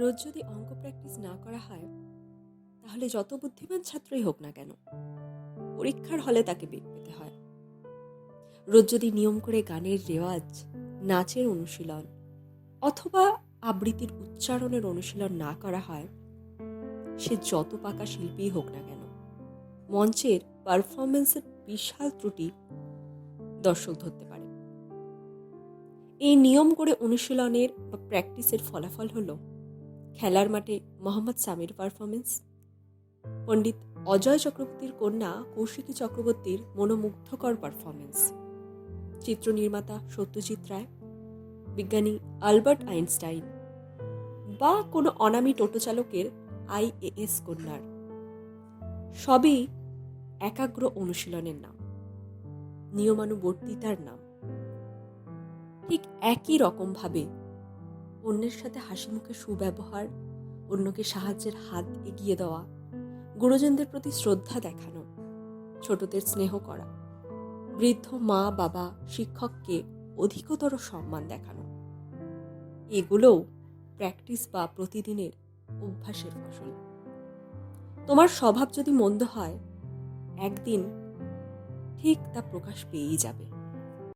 রোজ যদি অঙ্ক প্র্যাকটিস না করা হয়, তাহলে যত বুদ্ধিমান ছাত্রই হোক না কেন, পরীক্ষার হলে তাকে বেগ পেতে হয়। রোজ যদি নিয়ম করে গানের রেওয়াজ, নাচের অনুশীলন, অথবা আবৃত্তির উচ্চারণের অনুশীলন না করা হয়, সে যত পাকা শিল্পীই হোক না কেন, মঞ্চের পারফরমেন্সের বিশাল ত্রুটি দর্শক ধরতে পারে। এই নিয়ম করে অনুশীলনের বা প্র্যাকটিসের ফলাফল হলো খেলার মাঠে মোহাম্মদ সামির পারফরমেন্স পণ্ডিত অজয় চক্রবর্তীর কন্যা কৌশিকী চক্রবর্তীর মনোমুগ্ধকর পারফরমেন্স চিত্রনির্মাতা সত্যজিৎ রায়, বিজ্ঞানী আলবার্ট আইনস্টাইন বা কোনো অনামী টোটো চালকের আইএএস কন্যার। সবই একাগ্র অনুশীলনের নাম, নিয়মানুবর্তিতার নাম। ঠিক একই রকমভাবে অন্যের সাথে হাসি মুখে সুব্যবহার, অন্যকে সাহায্যের হাত এগিয়ে দেওয়া, গুরুজনদের প্রতি শ্রদ্ধা দেখানো, ছোটদের স্নেহ করা, বৃদ্ধ মা, বাবা, শিক্ষককে অধিকতর সম্মান দেখানো। এগুলোও প্র্যাকটিস বা প্রতিদিনের অভ্যাসের ফসল। তোমার স্বভাব যদি মন্দ হয়, একদিন ঠিক তা প্রকাশ পেয়েই যাবে।